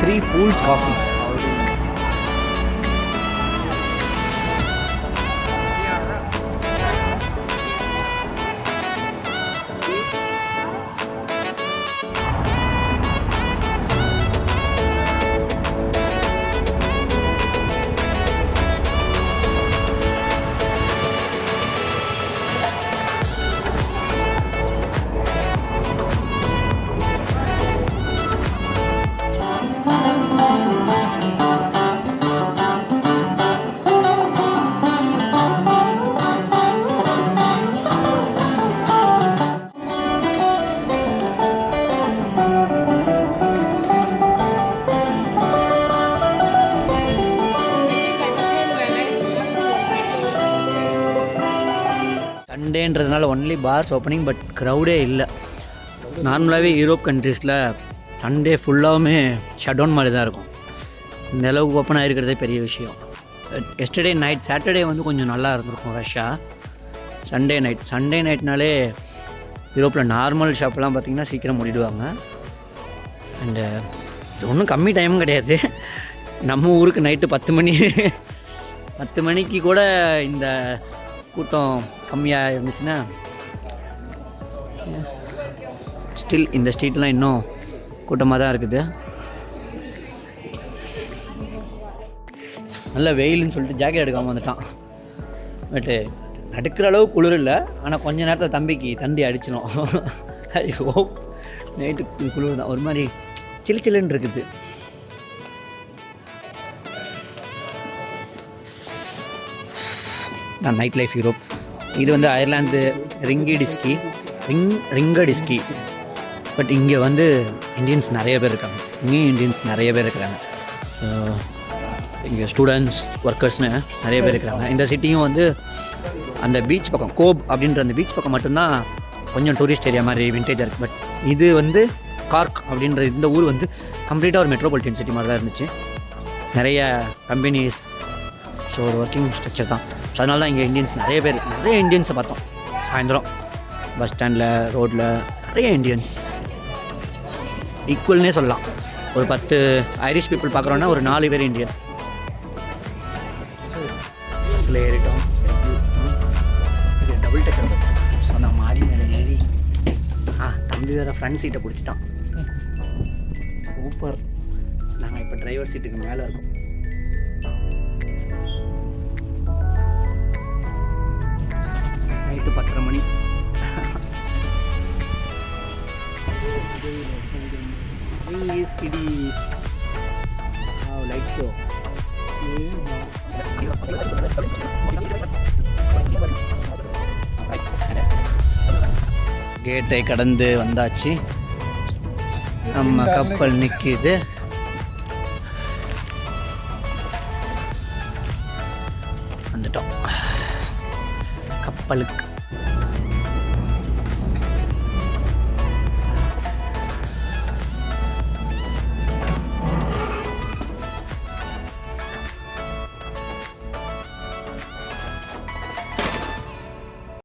Three fools coffee சண்டேன்றதுனால only bars opening but க்ரௌடே இல்லை. நார்மலாகவே யூரோப் கண்ட்ரீஸில் சண்டே ஃபுல்லாகவுமே ஷட் டவுன் மாதிரி தான் இருக்கும். இந்த அளவுக்கு ஓப்பன் ஆகிருக்கிறதே பெரிய விஷயம். எஸ்டர்டே நைட் சாட்டர்டே வந்து கொஞ்சம் நல்லா இருந்திருக்கும் ரஷ்ஷாக சண்டே நைட் சண்டே நைட்னாலே யூரோப்பில் நார்மல் ஷாப்லாம் பார்த்திங்கன்னா சீக்கிரம் மூடிடுவாங்க. அண்டு uh, இது ஒன்றும் கம்மி டைமும் கிடையாது. நம்ம ஊருக்கு நைட்டு பத்து மணி பத்து மணிக்கு கூட இந்த கூட்டம் கம்மியாக இருந்துச்சுன்னா ஸ்டில் இந்த ஸ்ட்ரீட்லாம் இன்னும் கூட்டமாக தான் இருக்குது. நல்ல வெயில்னு சொல்லிட்டு ஜாக்கெட் எடுக்காமல் வந்துட்டான். பட்டு நடுக்கிற அளவு குளிர் இல்லை ஆனால் கொஞ்ச நேரத்தில் தம்பிக்கு தந்தி அடிச்சிடும் ஐயோ நைட்டு குளிர் தான் ஒரு மாதிரி சில்லு சில்லுன்னு இருக்குது. தான் நைட் லைஃப் யூரோப் இது வந்து அயர்லாந்து ரிங்கி டிஸ்கி ரிங் ரிங்க டிஸ்கி பட் இங்கே வந்து இந்தியன்ஸ் நிறைய பேர் இருக்காங்க. இங்கேயும் இந்தியன்ஸ் நிறைய பேர் இருக்கிறாங்க. இங்கே ஸ்டூடெண்ட்ஸ் ஒர்க்கர்ஸ்னு நிறைய பேர் இருக்கிறாங்க. இந்த சிட்டியும் வந்து அந்த பீச் பக்கம் கோப் அப்படின்ற அந்த பீச் பக்கம் மட்டும்தான் கொஞ்சம் டூரிஸ்ட் ஏரியா மாதிரி விண்டேஜாக இருக்குது பட் இது வந்து கார்க் அப்படின்ற இந்த ஊர் வந்து கம்ப்ளீட்டாக ஒரு மெட்ரோபாலிட்டன் சிட்டி மாதிரி தான் இருந்துச்சு. நிறைய கம்பெனிஸ் ஸோ ஒரு ஒர்க்கிங் ஸ்ட்ரக்சர் தான். ஸோ அதனால தான் இங்கே இந்தியன்ஸ் நிறைய பேர் நிறைய இந்தியன்ஸை பார்த்தோம். சாயந்தரம் பஸ் ஸ்டாண்டில் ரோட்டில் நிறைய இந்தியன்ஸ் ஈக்குவல்னே சொல்லலாம். ஒரு பத்து ஐரிஷ் பீப்புள் பார்க்குறோன்னா ஒரு நாலு பேர் இந்தியன் பஸ்ஸில் ஏறிட்டோம். இது டபுள் டெக்கர் பஸ் ஸோ நான் மாடி மேலே ஏறி ஆ தம்பி வேறு ஃப்ரண்ட் சீட்டை பிடிச்சிட்டான். சூப்பர் நாங்கள் இப்போ டிரைவர் சீட்டுக்கு மேலே இருக்கோம். கிடி கேட்டை கடந்து வந்தாச்சு. நம்ம கப்பல் நிற்கிது வந்துட்டோம். கப்பலுக்கு.